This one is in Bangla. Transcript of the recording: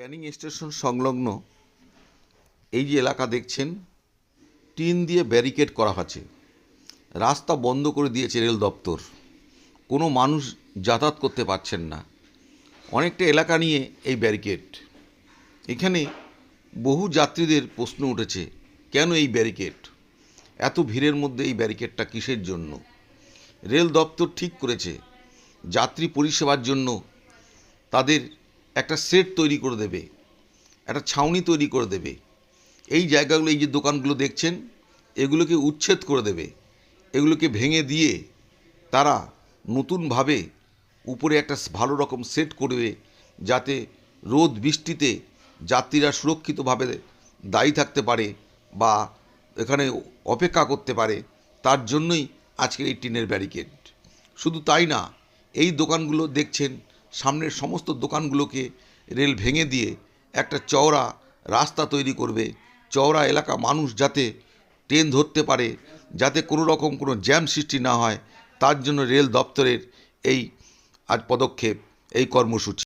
ক্যানিং স্টেশন সংলগ্ন এই যে এলাকা দেখছেন, টিন দিয়ে ব্যারিকেড করা আছে। রাস্তা বন্ধ করে দিয়েছে রেল দপ্তর। কোনো মানুষ যাতায়াত করতে পারছেন না। অনেকটা এলাকা নিয়ে এই ব্যারিকেড। এখানে বহু যাত্রীদের প্রশ্ন উঠেছে, কেন এই ব্যারিকেড? এত ভিড়ের মধ্যে এই ব্যারিকেডটা কিসের জন্য? রেল দপ্তর ঠিক করেছে, যাত্রী পরিষেবার জন্য তাদের একটা সেট তৈরি করে দেবে, একটা ছাউনি তৈরি করে দেবে। এই জায়গাগুলো, এই যে দোকানগুলো দেখছেন, এগুলোকে উচ্ছেদ করে দেবে। এগুলোকে ভেঙে দিয়ে তারা নতুনভাবে উপরে একটা ভালো রকম সেট করবে, যাতে রোদ বৃষ্টিতে যাত্রীরা সুরক্ষিতভাবে দায়ী থাকতে পারে বা এখানে অপেক্ষা করতে পারে। তার জন্যই আজকে এই টিনের ব্যারিকেড। শুধু তাই না, এই দোকানগুলো দেখছেন সামনের সমস্ত দোকানগুলোকে রেল ভেঙে দিয়ে একটা চওড়া রাস্তা তৈরি করবে। চওড়া এলাকা মানুষ যাতে ট্রেন ধরতে পারে, যাতে কোনো রকম কোনো জ্যাম সৃষ্টি না হয়, তার জন্য রেল দপ্তরের এই আজ পদক্ষেপ, এই কর্মসূচি।